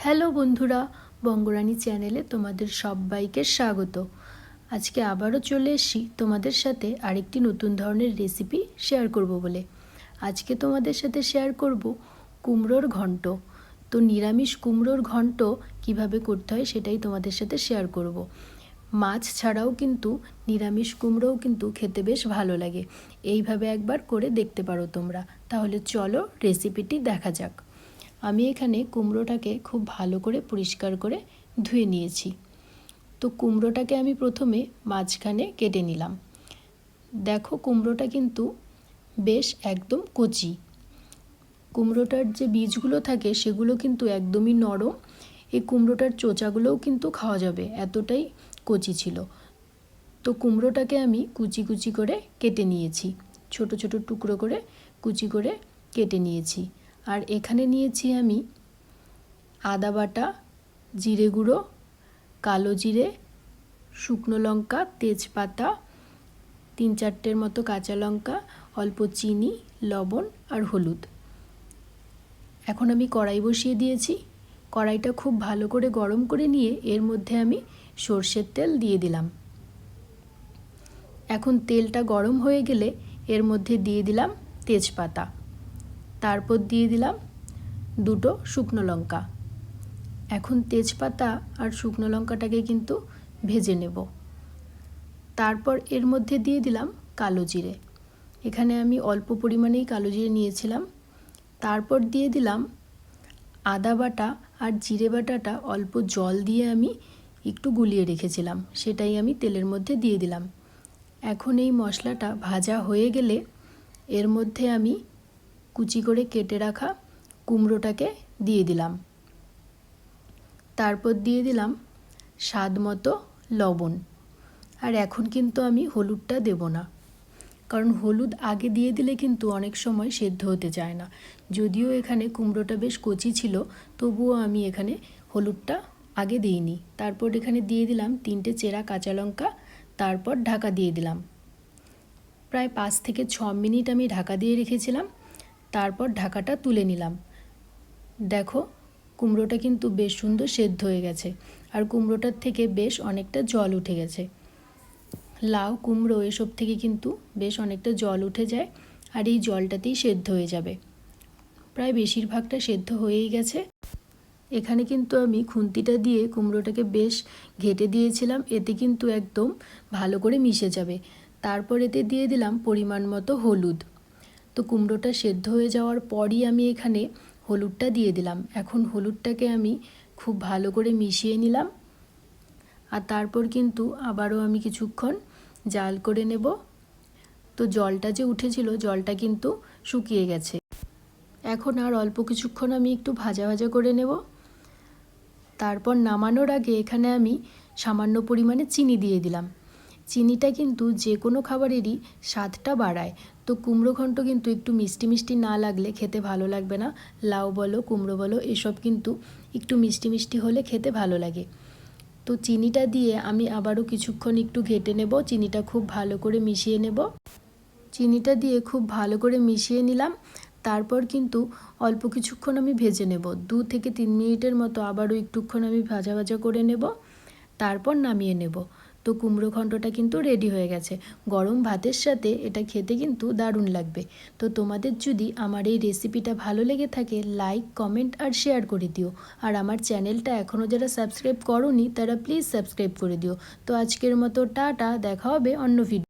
Hello বন্ধুরা, বঙ্গরানী চ্যানেলে তোমাদের সবাইকে স্বাগত। আজকে আবারও চলে এসেছি তোমাদের সাথে আরেকটি নতুন ধরনের রেসিপি শেয়ার করব বলে। আজকে তোমাদের সাথে শেয়ার করব কুমড়োর ঘন্ট। তো নিরামিষ কুমড়োর ঘন্ট কীভাবে করতে হয় সেটাই তোমাদের সাথে শেয়ার করব। মাছ ছাড়াও কিন্তু নিরামিষ কুমড়োও কিন্তু খেতে বেশ ভালো লাগে। এইভাবে একবার করে দেখতে পারো তোমরা। তাহলে চলো রেসিপিটি দেখা যাক। আমি এখানে কুমড়োটাকে খুব ভালো করে পরিষ্কার করে ধুয়ে নিয়েছি। তো কুমড়োটাকে আমি প্রথমে মাঝখানে কেটে নিলাম। দেখো কুমড়োটা কিন্তু বেশ একদম কচি। কুমড়োটার যে বীজগুলো থাকে সেগুলো কিন্তু একদমই নরম। এই কুমড়োটার চোচাগুলোও কিন্তু খাওয়া যাবে, এতটাই কচি ছিল। তো কুমড়োটাকে আমি কুচি কুচি করে কেটে নিয়েছি। ছোট ছোট টুকরো করে কুচি করে কেটে নিয়েছি। আর এখানে নিয়েছি আমি আদা বাটা, জিরে গুঁড়ো, কালো জিরে, শুকনো লঙ্কা, তেজপাতা, তিন চারটের মতো কাঁচা লঙ্কা, অল্প চিনি, লবণ আর হলুদ। এখন আমি কড়াই বসিয়ে দিয়েছি। কড়াইটা খুব ভালো করে গরম করে নিয়ে এর মধ্যে আমি সর্ষের তেল দিয়ে দিলাম। এখন তেলটা গরম হয়ে গেলে এর মধ্যে দিয়ে দিলাম তেজপাতা। তারপর দিয়ে দিলাম দুটো শুকনো লঙ্কা। এখন তেজপাতা আর শুকনো লঙ্কাটাকে কিন্তু ভেজে নেব। তারপর এর মধ্যে দিয়ে দিলাম কালো জিরে। এখানে আমি অল্প পরিমাণেই কালো জিরে নিয়েছিলাম। তারপর দিয়ে দিলাম আদা বাটা আর জিরে বাটাটা অল্প জল দিয়ে আমি একটু গুলিয়ে রেখেছিলাম। সেটাই আমি তেলের মধ্যে দিয়ে দিলাম। এখন এই মশলাটা ভাজা হয়ে গেলে এর মধ্যে আমি কুচি করে কেটে রাখা কুমড়োটাকে দিয়ে দিলাম। তারপর দিয়ে দিলাম স্বাদ মতো লবণ। আর এখন কিন্তু আমি হলুদটা দেব না। কারণ হলুদ আগে দিয়ে দিলে কিন্তু অনেক সময় সেদ্ধ হতে চায় না। যদিও এখানে কুমড়োটা বেশ কচি ছিল, তবুও আমি এখানে হলুদটা আগে দিইনি। তারপর এখানে দিয়ে দিলাম তিনটে চেরা কাঁচা লঙ্কা, তারপর ঢাকা দিয়ে দিলাম। প্রায় পাঁচ থেকে ছ মিনিট আমি ঢাকা দিয়ে রেখেছিলাম। তারপর ঢাকাটা তুলে নিলাম। দেখো, কুমড়োটা কিন্তু বেশ সুন্দর সেদ্ধ হয়ে গেছে আর কুমড়োটার থেকে বেশ অনেকটা জল উঠে গেছে। লাউ, কুমড়ো এসব থেকে কিন্তু বেশ অনেকটা জল উঠে যায় আর এই জলটাতেই সেদ্ধ হয়ে যাবে। প্রায় বেশিরভাগটা সেদ্ধ হয়েই গেছে। এখানে কিন্তু আমি খুন্তিটা দিয়ে কুমড়োটাকে বেশ ঘেটে দিয়েছিলাম, এতে কিন্তু একদম ভালো করে মিশে যাবে। তারপর এতে দিয়ে দিলাম পরিমাণ মতো হলুদ। তো কুমড়োটা সেদ্ধ হয়ে যাওয়ার পরই আমি এখানে হলুদটা দিয়ে দিলাম। এখন হলুদটাকে আমি খুব ভালো করে মিশিয়ে নিলাম। আর তারপর কিন্তু আবারও আমি কিছুক্ষণ জাল করে নেব। তো জলটা যে উঠেছিল, জলটা কিন্তু শুকিয়ে গেছে। এখন আর অল্প কিছুক্ষণ আমি একটু ভাজা ভাজা করে নেব। তারপর নামানোর আগে এখানে আমি সামান্য পরিমাণে চিনি দিয়ে দিলাম। চিনিটা কিন্তু যে কোনো খাবারেরই স্বাদটা বাড়ায়। তো কুমড়ো ঘন্ট কিন্তু একটু মিষ্টি মিষ্টি না লাগলে খেতে ভালো লাগবে না। লাউ বলো, কুমড়ো বলো, এসব কিন্তু একটু মিষ্টি মিষ্টি হলে খেতে ভালো লাগে। তো চিনিটা দিয়ে আমি আবারও কিছুক্ষণ একটু ঘেটে নেব। চিনিটা খুব ভালো করে মিশিয়ে নেব। চিনিটা দিয়ে খুব ভালো করে মিশিয়ে নিলাম। তারপর কিন্তু অল্প কিছুক্ষণ আমি ভেজে নেব। দু থেকে তিন মিনিটের মতো আবারও একটুক্ষণ আমি ভাজা ভাজা করে নেব। তারপর নামিয়ে নেব। তো কুমড়ো ঘণ্টটা কিন্তু রেডি হয়ে গেছে। গরম ভাতের সাথে এটা খেতে কিন্তু দারুণ লাগবে। তো তোমাদের যদি আমার এই রেসিপিটা ভালো লেগে থাকে লাইক কমেন্ট আর শেয়ার করে দিও। আর আমার চ্যানেলটা এখনও যারা সাবস্ক্রাইব করনি, তারা প্লিজ সাবস্ক্রাইব করে দিও। তো আজকের মতো টাটা, দেখা হবে অন্য ভিডিও